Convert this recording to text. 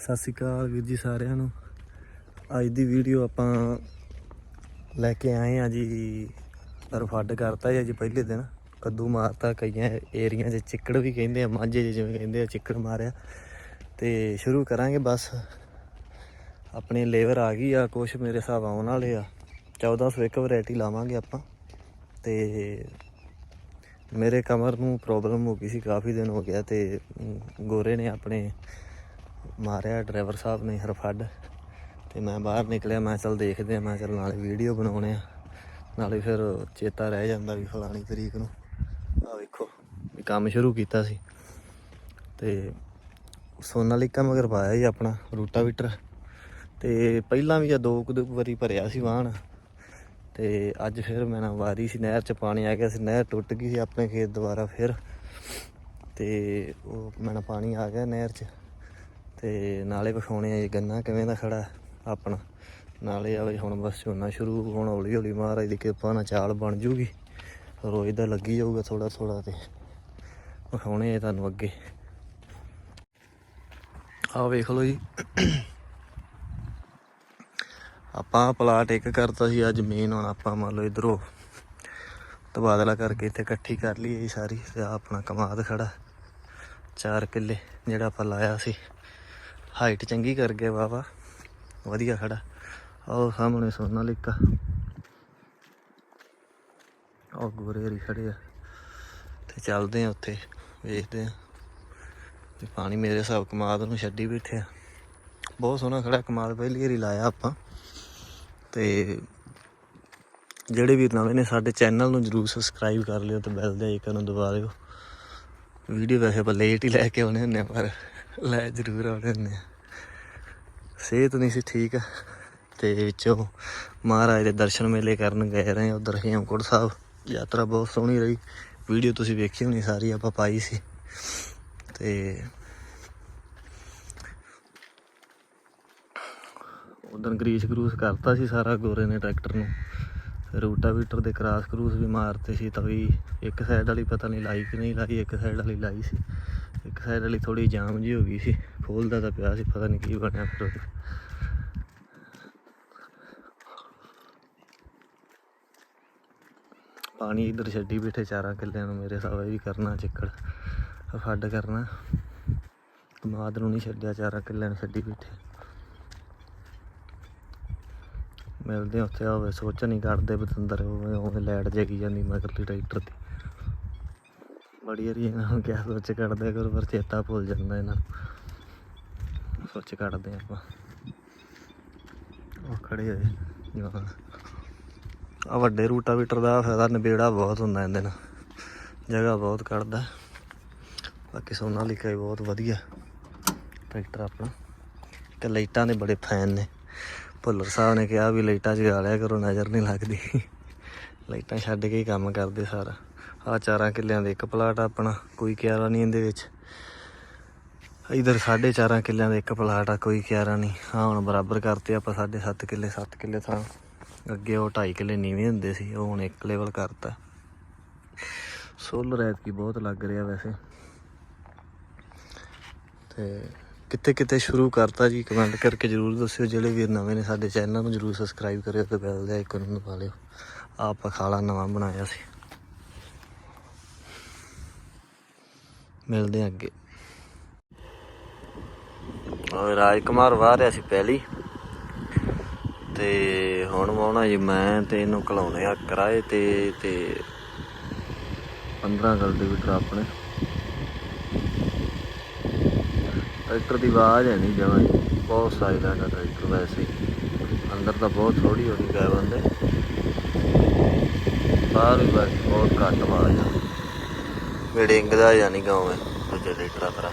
ਸਤਿ ਸ਼੍ਰੀ ਅਕਾਲ ਵੀਰ ਜੀ ਸਾਰਿਆਂ ਨੂੰ। ਅੱਜ ਦੀ ਵੀਡੀਓ ਆਪਾਂ ਲੈ ਕੇ ਆਏ ਆ ਜੀ ਰਫੱਡ ਕਰਤਾ ਜੀ ਅੱਜ ਪਹਿਲੇ ਦਿਨ। ਕੱਦੂ ਮਾਰਤਾ, ਕਈਆਂ ਏਰੀਆ 'ਚ ਚਿੱਕੜ ਵੀ ਕਹਿੰਦੇ ਆ, ਮਾਝੇ 'ਚ ਜਿਵੇਂ ਕਹਿੰਦੇ ਆ, ਚਿੱਕੜ ਮਾਰਿਆ। ਤੇ ਸ਼ੁਰੂ ਕਰਾਂਗੇ ਬਸ। ਆਪਣੀ ਲੇਬਰ ਆ ਗਈ ਆ, ਕੁਛ ਮੇਰੇ ਹਿਸਾਬ ਆਉਣ ਵਾਲੇ ਆ। 1401 ਵੈਰਾਈਟੀ ਲਾਵਾਂਗੇ ਆਪਾਂ। ਤੇ ਮੇਰੇ ਕਮਰ ਨੂੰ ਪ੍ਰੋਬਲਮ ਹੋ ਗਈ ਸੀ, ਕਾਫੀ ਦਿਨ ਹੋ ਗਿਆ ਤੇ ਗੋਰੇ ਨੇ ਆਪਣੇ ਮਾਰਿਆ ਡਰਾਈਵਰ ਸਾਹਿਬ ਨੇ ਹਰਫੱਡ ਤੇ ਮੈਂ ਬਾਹਰ ਨਿਕਲਿਆ, ਮੈਂ ਚਲ ਦੇਖਦੇ ਆ ਮੈਂ ਚਲ ਨਾਲੇ ਵੀਡੀਓ ਬਣਾਉਣੇ ਆ। ਨਾਲੇ ਫਿਰ ਚੇਤਾ ਰਹਿ ਜਾਂਦਾ ਵੀ ਫਲਾਣੀ ਤਰੀਕ ਨੂੰ। ਆ ਵੇਖੋ, ਵੀ ਕੰਮ ਸ਼ੁਰੂ ਕੀਤਾ ਸੀ। ਤੇ ਸੋਨਾਲੀਕਾ ਮਗਰ ਪਾਇਆ ਜੀ ਆਪਣਾ, ਰੂਟਾਵੀਟਰ। ਤੇ ਪਹਿਲਾਂ ਵੀ ਆ ਦੋ ਕੁ ਵਾਰੀ ਭਰਿਆ ਸੀ ਵਾਹਣ ਤੇ ਅੱਜ ਫਿਰ ਮੈਂ ਨਾ ਵਾਰੀ ਸੀ, ਨਹਿਰ ਚ ਪਾਣੀ ਆ ਗਿਆ ਸੀ, ਨਹਿਰ ਟੁੱਟ ਗਈ ਸੀ ਆਪਣੇ ਖੇਤ ਦੁਬਾਰਾ ਫਿਰ। ਤੇ ਉਹ ਮੈਂ ਨਾ ਪਾਣੀ ਆ ਗਿਆ ਨਹਿਰ ਚ। ਤੇ ਨਾਲੇ ਵਿਖਾਉਣੇ ਆ ਜੀ, ਗੰਨਾ ਕਿਵੇਂ ਦਾ ਖੜਾ ਆਪਣਾ। ਨਾਲੇ ਆ ਵੀ ਹੁਣ ਬਸ ਝੋਨਾ ਸ਼ੁਰੂ, ਹੁਣ ਹੌਲੀ ਹੌਲੀ ਮਹਾਰਾਜ ਦੀ ਕਿਰਪਾ ਨਾਲ ਚਾਲ ਬਣ ਜੂਗੀ। ਰੋਜ਼ ਦਾ ਲੱਗੀ ਜਾਊਗਾ ਥੋੜਾ ਥੋੜਾ ਤੇ ਵਿਖਾਉਣੇ ਆ ਤੁਹਾਨੂੰ ਅੱਗੇ। ਆਹ ਵੇਖ ਲਓ ਜੀ। ਆਪਾਂ ਪਲਾਟ ਇੱਕ ਕਰਤਾ ਸੀ, ਅੱਜ ਮੇਨ ਹੁਣ ਆਪਾਂ ਮੰਨ ਲਓ ਇਧਰੋਂ ਤਬਾਦਲਾ ਕਰਕੇ ਇੱਥੇ ਇਕੱਠੀ ਕਰ ਲਈ ਇਹ ਸਾਰੀ ਤੇ ਆਪਣਾ ਕਮਾਦ ਖੜਾ 4 ਕਿੱਲੇ ਜਿਹੜਾ ਆਪਾਂ ਲਾਇਆ ਸੀ। ਹਾਈਟ ਚੰਗੀ ਕਰ ਗਿਆ ਵਾਵਾ ਵਧੀਆ ਖੜਾ। ਆਹ ਸਾਹਮਣੇ ਸੋਨਾਲੀਕਾ ਉਹ ਗੋਰੇ ਹਰੀ ਖੜੇ ਆ। ਤੇ ਚੱਲਦੇ ਆ ਉੱਥੇ, ਵੇਖਦੇ ਆ। ਤੇ ਪਾਣੀ ਮੇਰੇ ਹਿਸਾਬ ਕਮਾਦ ਨੂੰ ਛੱਡੀ ਬੈਠੇ ਆ। ਬਹੁਤ ਸੋਹਣਾ ਖੜਾ ਕਮਾਲ ਪਹਿਲੀ ਵਾਰੀ ਲਾਇਆ ਆਪਾਂ। ਤੇ ਜਿਹੜੇ ਵੀ ਨਵੇਂ ਨੇ ਸਾਡੇ ਚੈਨਲ ਨੂੰ ਜਰੂਰ ਸਬਸਕ੍ਰਾਈਬ ਕਰ ਲਿਓ ਤੇ ਬੈਲ ਦੇ ਆਈਕਨ ਨੂੰ ਦਬਾ ਦਿਓ ਵੀਡੀਓ ਵੈਸੇ ਆਪਾਂ ਲੇਟ ਹੀ ਲੈ ਕੇ ਆਉਣੇ ਹੁੰਦੇ ਆ, ਪਰ ਲੈ ਜਰੂਰ ਆਉਣੇ ਹੁੰਦੇ ਆ। ਸਿਹਤ ਨਹੀਂ ਸੀ ਠੀਕ, ਤੇ ਵਿੱਚੋਂ ਮਹਾਰਾਜ ਦੇ ਦਰਸ਼ਨ ਮੇਲੇ ਕਰਨ ਗਏ ਰਹੇ, ਉਧਰ ਹੇਮਕੁੰਟ ਸਾਹਿਬ, ਯਾਤਰਾ ਬਹੁਤ ਸੋਹਣੀ ਰਹੀ। ਵੀਡੀਓ ਤੁਸੀਂ ਵੇਖੀ ਹੋਣੀ, ਸਾਰੀ ਆਪਾਂ ਪਾਈ ਸੀ। ਤੇ ਉਦੋਂ ਗਰੀਸ ਕਰੂਸ ਕਰਤਾ ਸੀ ਸਾਰਾ ਗੋਰੇ ਨੇ ਟਰੈਕਟਰ ਨੂੰ। ਰੂਟਾਵੀਟਰ ਦੇ ਕਰਾਸ ਕਰੂਸ ਵੀ ਮਾਰਤੇ ਸੀ, ਤਾਂ ਵੀ ਇੱਕ ਸਾਈਡ ਵਾਲੀ ਪਤਾ ਨਹੀਂ ਲਾਈ ਕਿ ਨਹੀਂ ਲਾਈ, ਇੱਕ ਸਾਈਡ ਵਾਲੀ ਲਾਈ ਸੀ। ਇੱਕ ਸਾਈਡ ਵਾਲੀ ਥੋੜੀ ਜਾਮ ਜੀ ਹੋ ਗਈ ਸੀ। ਖੋਲਦਾ ਤਾਂ ਪਿਆ ਸੀ, ਪਤਾ ਨਹੀਂ ਕੀ ਬਣਿਆ ਫਿਰ ਪਾਣੀ ਇਧਰ ਛੱਡੀ ਬੈਠੇ ਚਾਰਾਂ ਕਿੱਲਿਆਂ ਨੂੰ, ਮੇਰੇ ਹਿਸਾਬ ਵੀ ਕਰਨਾ ਚਿੱਕੜ। ਫੱਡ ਕਰਨਾ। ਕਮਾਦ ਨੂੰ ਨਹੀਂ ਛੱਡਿਆ ਚਾਰਾਂ ਕਿੱਲਿਆਂ ਨੂੰ ਛੱਡੀ ਬੈਠੇ। ਮਿਲਦੇ ਉੱਥੇ ਹੋਵੇ ਸੋਚ ਨਹੀਂ ਕਰਦੇ ਬਤੰਦਰ ਉਵੇਂ ਉਵੇਂ ਲੈਟ ਜਗੀ ਜਾਂਦੀ ਮਗਰਦੀ ਟਰੈਕਟਰ ਦੀ ਬੜੀ ਵਾਰੀ ਇਹਨਾਂ ਨੂੰ ਕਿਹਾ, ਸੋਚ ਕੱਢਦੇ ਕਰੋ, ਪਰ ਚੇਤਾ ਭੁੱਲ ਜਾਂਦਾ ਇਹਨਾਂ ਸੋਚ ਕੱਢਦੇ ਆਪਾਂ। ਉਹ ਖੜੇ ਹੋਏ ਜਵਾਨ। ਆ ਵੱਡੇ ਰੂਟਾਵੀਟਰ ਦਾ ਫਾਇਦਾ, ਨਿਬੇੜਾ ਬਹੁਤ ਹੁੰਦਾ ਇਹਦੇ ਨਾਲ। ਜਗ੍ਹਾ ਬਹੁਤ ਕੱਢਦਾ। ਬਾਕੀ ਸੋਨਾ ਸੋਨਾਲੀਕਾ ਵੀ ਬਹੁਤ ਵਧੀਆ। ਟਰੈਕਟਰ ਆਪਣਾ। ਤੇ ਲਾਈਟਾਂ ਦੇ ਬੜੇ ਫੈਨ ਨੇ। ਭੁੱਲਰ ਸਾਹਿਬ ਨੇ ਕਿਹਾ ਵੀ ਲਾਈਟਾਂ ਜਗਾ ਲਿਆ ਕਰੋ, ਨਜ਼ਰ ਨਹੀਂ ਲੱਗਦੀ। ਲਾਈਟਾਂ ਛੱਡ ਕੇ ਹੀ ਕੰਮ ਕਰਦੇ ਸਾਰਾ। ਆ ਚਾਰਾਂ ਕਿੱਲਿਆਂ ਦੇ ਇੱਕ ਪਲਾਟ ਆ ਆਪਣਾ, ਕੋਈ ਕਿਆਰਾ ਨਹੀਂ ਇਹਦੇ ਵਿੱਚ। ਇਧਰ ਸਾਢੇ ਚਾਰਾਂ ਕਿੱਲਿਆਂ ਦਾ ਇੱਕ ਪਲਾਟ ਆ, ਕੋਈ ਕਿਆਰਾ ਨਹੀਂ। ਹਾਂ ਹੁਣ ਬਰਾਬਰ ਕਰਤੇ ਆਪਾਂ ਸਾਢੇ ਸੱਤ ਕਿੱਲੇ 7 ਕਿੱਲੇ ਥਾਂ ਅੱਗੇ ਉਹ 2.5 ਕਿੱਲੇ ਨੀਵੇਂ ਹੁੰਦੇ ਸੀ, ਉਹ ਹੁਣ ਇੱਕ ਲੈਵਲ ਕਰਤਾ। ਸੋਲਰ ਐਤਕੀ ਬਹੁਤ ਲੱਗ ਰਿਹਾ ਵੈਸੇ। ਤੇ ਕਿੱਥੇ ਕਿੱਥੇ ਸ਼ੁਰੂ ਕਰਤਾ ਜੀ ਕਮੈਂਟ ਕਰਕੇ ਜਰੂਰ ਦੱਸਿਓ, ਜਿਹੜੇ ਵੀ ਨਵੇਂ ਨੇ ਸਾਡੇ ਚੈਨਲ ਨੂੰ ਜਰੂਰ ਸਬਸਕ੍ਰਾਈਬ ਕਰਿਓ ਤੇ ਬੈਲ ਦੇ ਆਈਕਨ ਨੂੰ ਦਬਾ ਲਿਓ। ਆਹ ਆਪਾਂ ਖਾਲਾ ਨਵਾਂ ਬਣਾਇਆ ਸੀ। ਮਿਲਦੇ ਹਾਂ ਅੱਗੇ। ਔਰ ਰਾਜਕੁਮਾਰ ਵਾਹ ਰਿਹਾ ਸੀ ਪਹਿਲੀ। ਤੇ ਹੁਣ ਵਾਉਣਾ ਜੀ, ਮੈਂ ਤੇ ਇਹਨੂੰ ਘਲਾਉਣੇ ਆ ਕਿਰਾਏ ਤੇ ਤੇ 15 ਕਲਟੀਵੇਟਰ ਆਪਣੇ। ਟਰੈਕਟਰ ਦੀ ਆਵਾਜ਼ ਹੈ ਨਹੀਂ ਜਮਾਂ ਬਹੁਤ ਸਾਇਲੈਂਟ ਹੈ ਟਰੈਕਟਰ ਵੈਸੇ ਅੰਦਰ ਤਾਂ ਬਹੁਤ ਥੋੜੀ ਹੋਣੀ ਗਏ ਬੰਦੇ। ਬਾਹਰ ਵੀ ਬਸ ਬਹੁਤ ਘੱਟ ਆਵਾਜ਼ ਆ। ਬਿਲਡਿੰਗ ਦਾ ਜਾਂ ਨਹੀਂ ਗਾਉਂ ਹੈ ਦੂਜੇ ਟਰੈਕਟਰਾਂ ਤਰ੍ਹਾਂ।